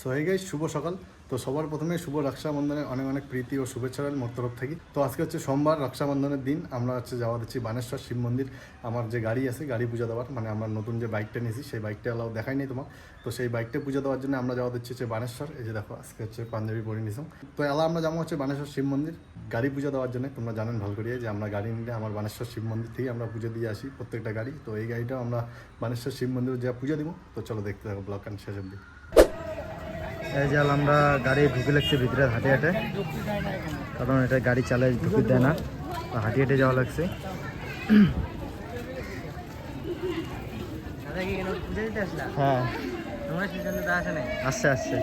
So hey guys শুভ সকাল। তো সবার প্রথমে শুভ রক্ষাবন্ধনের অনেক অনেক প্রীতি ও শুভেচ্ছা রইল মোর তরফ থেকে। তো আজকে হচ্ছে সোমবার, রক্ষাবন্ধনের দিন। আমরা হচ্ছে যাওয়া দিচ্ছি বানেশ্বর শিব মন্দির। আমার যে গাড়ি আছে, গাড়ি পূজা দেওয়ার মানে আমরা নতুন যে বাইকটা নিয়েছি, সেই বাইকটা আলাও দেখাই নেই তোমার। তো সেই বাইকটা পূজা দেওয়ার জন্য আমরা যাওয়া দিচ্ছি হচ্ছে বানেশ্বর। এই যে দেখো, আজকে হচ্ছে পাঞ্জাবি পরে নিয়েছিলাম তো এলা আমরা যাব হচ্ছে বানেশ্বর শিব মন্দির। গাড়ি পূজা দেওয়ার জন্য, তোমরা জানেন ভালো করিয়ে যে আমরা গাড়ি নিলে আমার বানেশ্বর শিব মন্দির থেকে আমরা পুজো দিয়ে আসি প্রত্যেকটা গাড়ি। তো এই গাড়িটাও আমরা বানেশ্বর শিব মন্দিরে যা পুজো দিব। তো চলো দেখতে থাকো ব্লক অ্যান্ড শেষ অব্দি এই যে আমরা গাড়ি ঢুকে লাগছে ভিতরে হাঁটে হাঁটে কারণ এটা গাড়ি চালায় ঢুকে দেয় না। হাঁটে হাঁটে যাওয়া লাগছে। হ্যাঁ। আসে আসছে।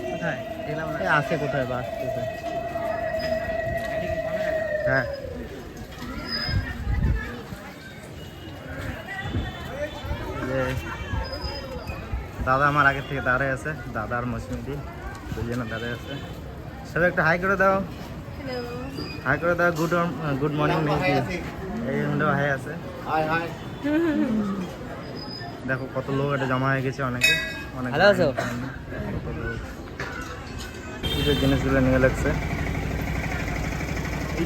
আসছে কোথায় বা হ্যাঁ। দাদা আমার আগের থেকে দাঁড়ায় আছে। দাদা আর মৌসুমিদি দুজনে দাঁড়ায় আছে। সবাই একটা হাই করে দাও। হাই করে দাও গুড গুড মর্নিং এই হাই আছে। দেখো কত লোক এটা জমা হয়ে গেছে অনেকে। অনেক ভালো আছো? কত লোক। পুজোর জিনিসগুলো নিয়ে লাগছে।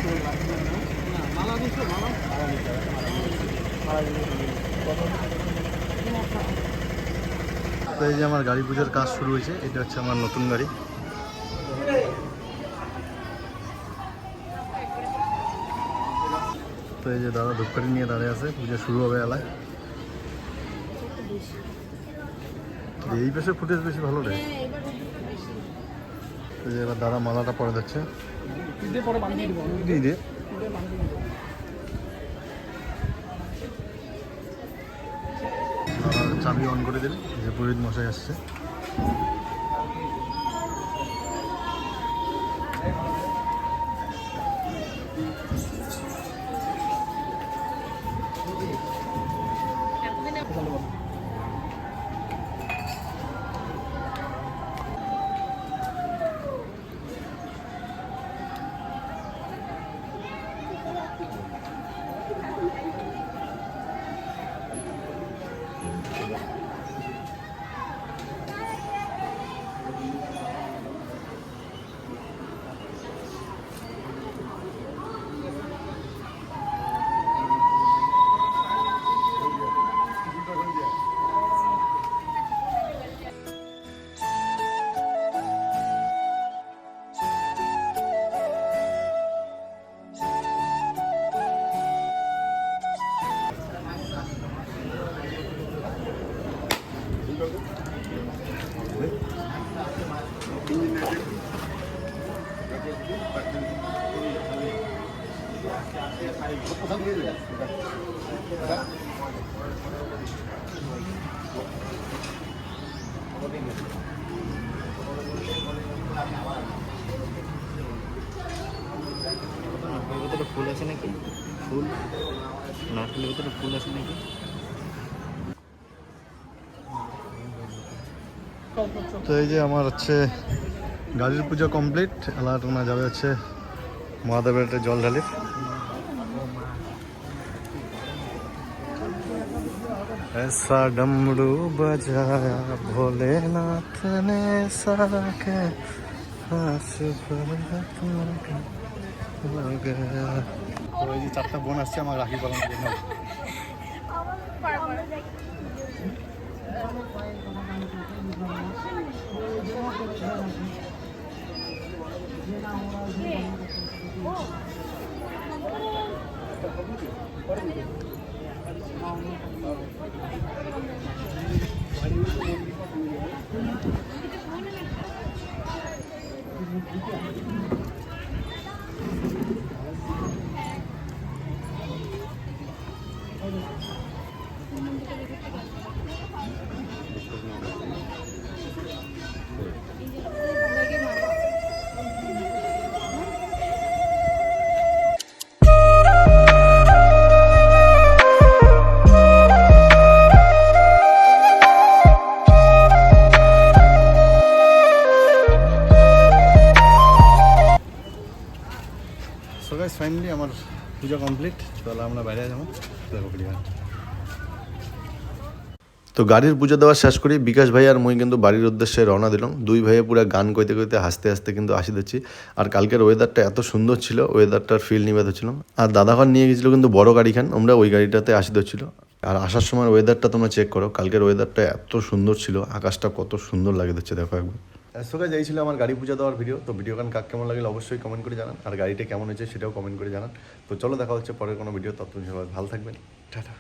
তো এই যে আমার গাড়ি পুজোর কাজ শুরু হয়েছে এটা হচ্ছে আমার নতুন গাড়ি। তো এই যে দাদা ধূপকাঠি নিয়ে দাঁড়িয়ে আছে পুজো শুরু হবে এলায়। এই পাশে ফুটেজ বেশি ভালো রে তো এই যে এবার দাদা মালাটা পরে যাচ্ছে দিয়ে দে দাদা চাবি অন করে দিলে যে পুরোহিত মশাই আসছে। ভিতরে ফুল আছে নাকি? ফুল? নারকেলের ভিতরে ফুল আছে নাকি? তো এই যে আমার হচ্ছে গাড়ির পুজো কমপ্লিট এলা তোমরা যাবে হচ্ছে মহাদেবের একটা জল ঢালির ऐसा डमरू बजाया भोलेनाथ ने साके हाथ पर हाथ गया তো এই যে চারটা বোন আসছে আমার রাখি পালনের জন্য সো গাইস ফাইনালি আমার পুজো কমপ্লিট তাহলে আমরা বাইরে যাব। দেখো তো গাড়ির পুজো দেওয়া শেষ করি, বিকাশ ভাই আর মুই কিন্তু বাড়ির উদ্দেশ্যে রওনা দিলাম। দুই ভাইয়ে পুরো গান কইতে কইতে হাসতে হাসতে কিন্তু আসি দিচ্ছি। আর কালকের ওয়েদারটা এত সুন্দর ছিল ওয়েদারটার ফিল নিবে ধরছিলাম। আর দাদাঘর নিয়ে গেছিল কিন্তু বড় গাড়িখান, আমরা ওই গাড়িটাতে আসি ধরছিল আর আসার সময় ওয়েদারটা তোমরা চেক করো, কালকের ওয়েদারটা এত সুন্দর ছিল, আকাশটা কত সুন্দর লাগে দিচ্ছে, দেখো একবার। সোকা যাইছিল আমার গাড়ি পূজা দেওয়ার ভিডিও তো ভিডিও গান কাক কেমন লাগলে অবশ্যই কমেন্ট করে জানান। আর গাড়িটা কেমন হয়েছে সেটাও কমেন্ট করে জানান। তো চলো দেখা হচ্ছে পরের কোনো ভিডিও সবাই ভালো থাকবেন। টাটা।